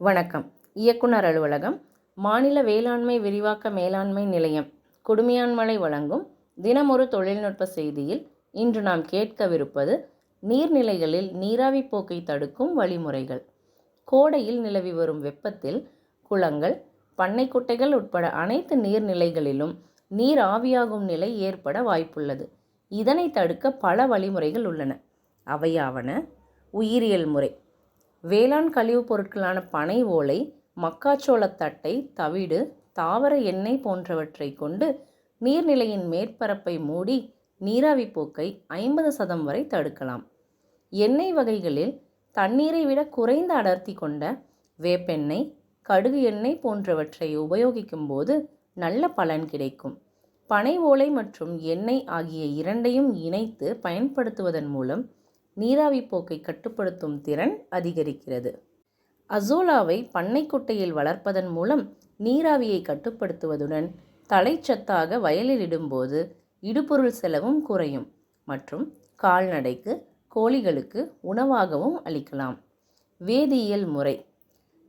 வணக்கம். இயக்குனர் அலுவலகம் மாநில வேளாண்மை விரிவாக்க மேலாண்மை நிலையம் குடுமையான்மலை வழங்கும் தினமொரு தொழில்நுட்ப செய்தியில் இன்று நாம் கேட்கவிருப்பது நீர்நிலைகளில் நீராவி போக்கை தடுக்கும் வழிமுறைகள். கோடையில் நிலவி வரும் வெப்பத்தில் குளங்கள் பண்ணைக்குட்டைகள் உட்பட அனைத்து நீர்நிலைகளிலும் நீர் ஆவியாகும் நிலை ஏற்பட வாய்ப்புள்ளது. இதனை தடுக்க பல வழிமுறைகள் உள்ளன. அவையாவன உயிரியல் முறை வேளாண் கழிவுப் பொருட்களான பனை ஓலை மக்காச்சோளத் தட்டை தவிடு தாவர எண்ணெய் போன்றவற்றை கொண்டு நீர்நிலையின் மேற்பரப்பை மூடி நீராவி போக்கை ஐம்பது சதம் வரை தடுக்கலாம். எண்ணெய் வகைகளில் தண்ணீரை விட குறைந்த அடர்த்தி கொண்ட வேப்பெண்ணெய் கடுகு எண்ணெய் போன்றவற்றை உபயோகிக்கும் போது நல்ல பலன் கிடைக்கும். பனை ஓலை மற்றும் எண்ணெய் ஆகிய இரண்டையும் இணைத்து பயன்படுத்துவதன் மூலம் நீராவி போக்கை கட்டுப்படுத்தும் திறன் அதிகரிக்கிறது. அசோலாவை பண்ணைக்குட்டையில் வளர்ப்பதன் மூலம் நீராவியை கட்டுப்படுத்துவதுடன் தலைச்சத்தாக வயலில் இடும்போது இடுபொருள் செலவும் குறையும் மற்றும் கால்நடைக்கு கோழிகளுக்கு உணவாகவும் அளிக்கலாம். வேதியியல் முறை.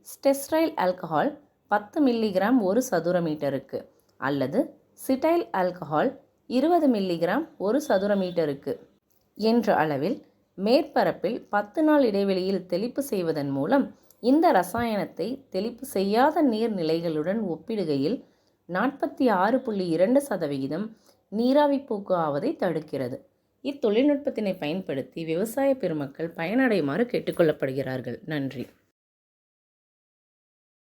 ஸ்டெஸ்ரைல் ஆல்கஹால் பத்து மில்லிகிராம் ஒரு சதுர மீட்டருக்கு அல்லது சிட்டைல் ஆல்கஹால் இருபது மில்லிகிராம் ஒரு சதுர மீட்டருக்கு என்ற அளவில் மேற்பரப்பில் பத்து நாள் இடைவெளியில் தெளிப்பு செய்வதன் மூலம் இந்த ரசாயனத்தை தெளிப்பு செய்யாத நீர்நிலைகளுடன் ஒப்பிடுகையில் நாற்பத்தி ஆறு புள்ளி இரண்டு சதவிகிதம் நீராவி போக்கு ஆவதை தடுக்கிறது. இத்தொழில்நுட்பத்தினை பயன்படுத்தி விவசாய பெருமக்கள் பயனடையுமாறு கேட்டுக்கொள்ளப்படுகிறார்கள் நன்றி.